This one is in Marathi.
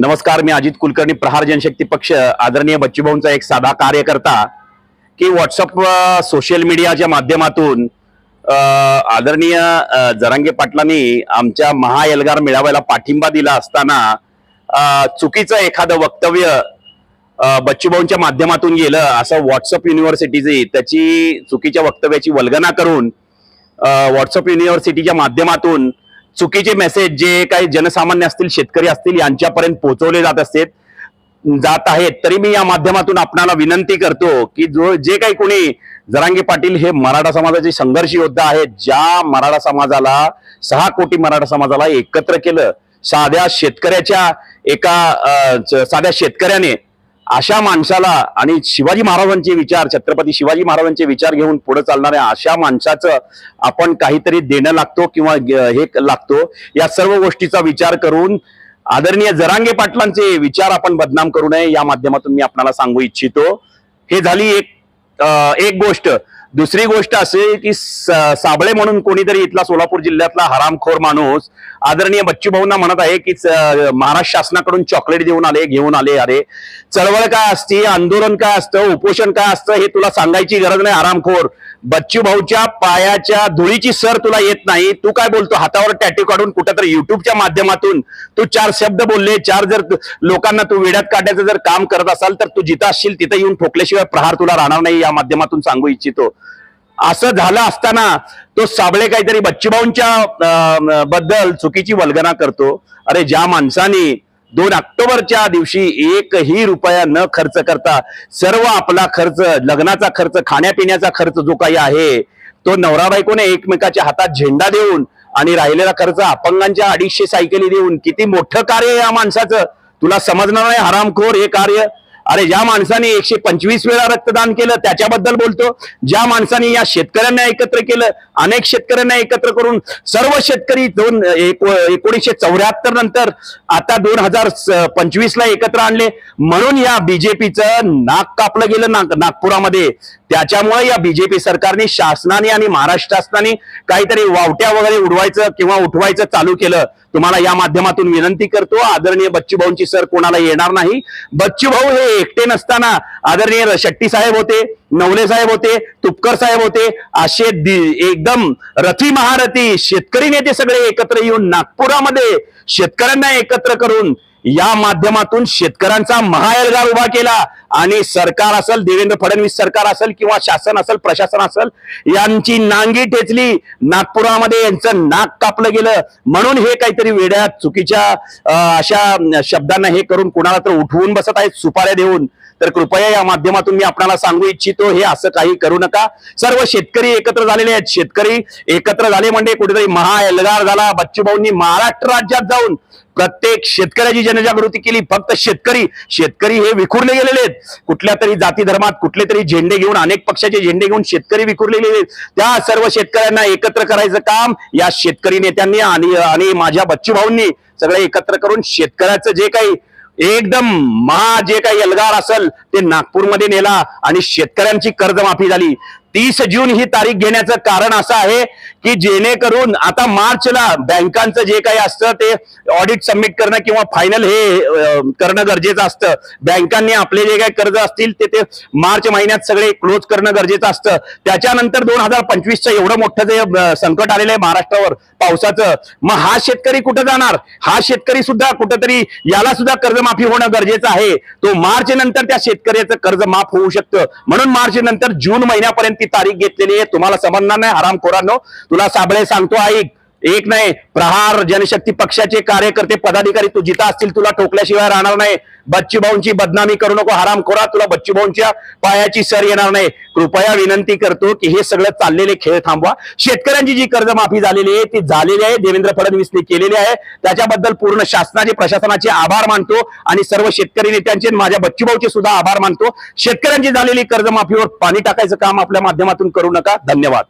नमस्कार मी अजित कुलकर्णी प्रहार जनशक्ती पक्ष आदरणीय बच्चूभाऊंचा एक साधा कार्यकर्ता की व्हॉट्सअप सोशल मीडियाच्या माध्यमातून आदरणीय जरांगे पाटलांनी आमच्या महाएल्गार मेळाव्याला पाठिंबा दिला असताना चुकीचं एखादं वक्तव्य बच्चूभाऊंच्या माध्यमातून गेलं असं व्हॉट्सअप युनिव्हर्सिटीचे त्याची चुकीच्या वक्तव्याची वल्गना करून व्हॉट्सअप युनिव्हर्सिटीच्या माध्यमातून चुकीचे मेसेज जे काही जनसामान्य असतील शेतकरी असतील यांच्यापर्यंत पोहोचवले जात असते जात आहेत तरी मी या माध्यमातून आपणाला विनंती करतो की जो जे काही कोणी जरांगे पाटील हे मराठा समाजाचे संघर्ष योद्धा आहेत ज्या मराठा समाजाला सहा कोटी मराठा समाजाला एकत्र केलं साध्या शेतकऱ्याच्या एका च- साध्या शेतकऱ्याने अशा माणसाला आणि शिवाजी महाराजांचे विचार छत्रपती शिवाजी महाराजांचे विचार घेऊन पुढे चालणाऱ्या अशा माणसाचं आपण काहीतरी देणं लागतो किंवा हे लागतो या सर्व गोष्टीचा विचार करून आदरणीय जरांगे पाटलांचे विचार आपण बदनाम करू नये. या माध्यमातून मी आपल्याला सांगू इच्छितो. हे झाली एक एक गोष्ट. दुसरी गोष्ट असे की साबळे म्हणून कोणीतरी इथला सोलापूर जिल्ह्यातला हरामखोर माणूस आदरणीय बच्चू भाऊंना म्हणत आहे की महाराष्ट्र शासनाकडून चॉकलेट देऊन आले घेऊन आले अरे. चळवळ काय असते आंदोलन काय असतं उपोषण काय असतं हे तुला सांगायची गरज नाही आरामखोर बच्चू भाऊच्या पायाच्या धुळीची सर तुला येत नाही तू काय बोलतो? हातावर टॅटू काढून कुठेतरी युट्यूबच्या माध्यमातून तू चार शब्द बोलले चार जर लोकांना तू वेड्यात काढण्याचं जर काम करत असाल तर तू जिथं असशील तिथं येऊन ठोकल्याशिवाय प्रहार तुला राहणार नाही या माध्यमातून सांगू इच्छितो. असं झालं असताना तो साबळे काहीतरी बच्चूभाऊंच्या बद्दल चुकीची वल्गना करतो. अरे ज्या माणसाने दोन ऑक्टोबरच्या दिवशी एकही रुपया न खर्च करता सर्व आपला खर्च लग्नाचा खर्च खाण्यापिण्याचा खर्च जो काही आहे तो नवरा बायकोने एकमेकाच्या हातात झेंडा देऊन आणि राहिलेला खर्च अपंगांच्या अडीचशे सायकली देऊन किती मोठं कार्य या माणसाचं? तुला समजणार नाही हरामखोर हे कार्य. अरे ज्या माणसाने एकशे पंचवीस वेळा रक्तदान केलं त्याच्याबद्दल बोलतो. ज्या माणसाने या शेतकऱ्यांना एकत्र केलं अनेक शेतकऱ्यांना एकत्र करून सर्व शेतकरी दोन एकोणीसशे चौऱ्याहत्तर नंतर आता दोन हजार पंचवीस ला एकत्र आणले. म्हणून या बीजेपीचं नाक कापलं गेलं नाग नागपुरामध्ये. त्याच्यामुळे या बीजेपी सरकारने शासनाने आणि महाराष्ट्र शासनाने काहीतरी वावट्या वगैरे उडवायचं किंवा उठवायचं चालू केलं. तुम्हाला या माध्यमातून विनंती करतो आदरणीय बच्चूभाऊंची सर कोणाला येणार नाही. बच्चूभाऊ हे एकटे नसताना आदरणीय शेट्टी साहेब होते नवले साहेब होते तुपकर साहेब होते असे दि- एकदम रथी महारथी शेतकरी नेते सगळे एकत्र येऊन नागपुरामध्ये शेतकऱ्यांना एकत्र करून या माध्यमातून शेतकऱ्यांचा महाएल्गार उभा केला. आणि सरकार असेल देवेंद्र फडणवीस सरकार असेल किंवा शासन असेल प्रशासन असेल यांची नांगी ठेचली नागपुरामध्ये यांचं नाक कापलं गेलं. म्हणून हे काहीतरी वेड्या चुकीच्या अशा शब्दांना हे करून कुणाला तर उठवून बसत आहेत सुपाऱ्या देऊन. तर कृपया या माध्यमातून मी आपल्याला सांगू इच्छितो हे असं काही करू नका. सर्व शेतकरी एकत्र झालेले आहेत. शेतकरी एकत्र झाले म्हणजे कुठेतरी महाएल्गार झाला. बच्चूभाऊंनी महाराष्ट्र राज्यात जाऊन प्रत्येक शेतकऱ्याची जनजागृती केली. फक्त शेतकरी शेतकरी हे विखुरले गेलेले आहेत. कुठल्या तरी जाती धर्मात कुठले तरी झेंडे घेऊन अनेक पक्षाचे झेंडे घेऊन शेतकरी विखुरले गेलेले आहेत. त्या सर्व शेतकऱ्यांना एकत्र करायचं काम या शेतकरी नेत्यांनी आणि आणि माझ्या बच्चूभाऊंनी सगळे एकत्र करून शेतकऱ्याचं जे काही एकदम महा जे काही एल्गार असेल ते नागपूरमध्ये नेला आणि शेतकऱ्यांची कर्जमाफी झाली. तीस जून ही तारीख घेण्याचं कारण असं आहे की जेणेकरून आता मार्चला बँकांचं जे काही असतं ते ऑडिट सबमिट करणं किंवा फायनल हे करणं गरजेचं असतं. बँकांनी आपले जे काही कर्ज असतील ते ते मार्च महिन्यात सगळे क्लोज करणं गरजेचं असतं. त्याच्यानंतर दोन हजार पंचवीसचं एवढं मोठं जे संकट आलेलं आहे महाराष्ट्रावर पावसाचं. मग हा शेतकरी कुठं जाणार? हा शेतकरी सुद्धा कुठंतरी याला सुद्धा कर्जमाफी होणं गरजेचं आहे. तो मार्च नंतर त्या शेतकऱ्याचं कर्ज माफ होऊ शकतं. म्हणून मार्च नंतर जून महिन्यापर्यंत ती तारीख घेतलेली आहे. तुम्हाला समजणार नाही हरामखोरांनो. तुला साबळे सांगतो ऐक एक नाही प्रहार जनशक्ती पक्षाचे कार्यकर्ते पदाधिकारी तू जिता असतील तुला ठोकल्याशिवाय राहणार नाही. बच्चूभाऊंची बदनामी करू नको हरामखोरा तुला बच्चूभाऊंच्या पायाची सर येणार नाही. कृपया विनंती करतो की हे सगळं चाललेले खेळ थांबवा. शेतकऱ्यांची जी कर्जमाफी झालेली आहे ती झालेली आहे देवेंद्र फडणवीसने केलेली आहे. त्याच्याबद्दल पूर्ण शासनाचे प्रशासनाचे आभार मानतो आणि सर्व शेतकरी नेत्यांचे माझ्या बच्चूभाऊचे सुद्धा आभार मानतो. शेतकऱ्यांची झालेली कर्जमाफीवर पाणी टाकायचं काम आपल्या माध्यमातून करू नका. धन्यवाद.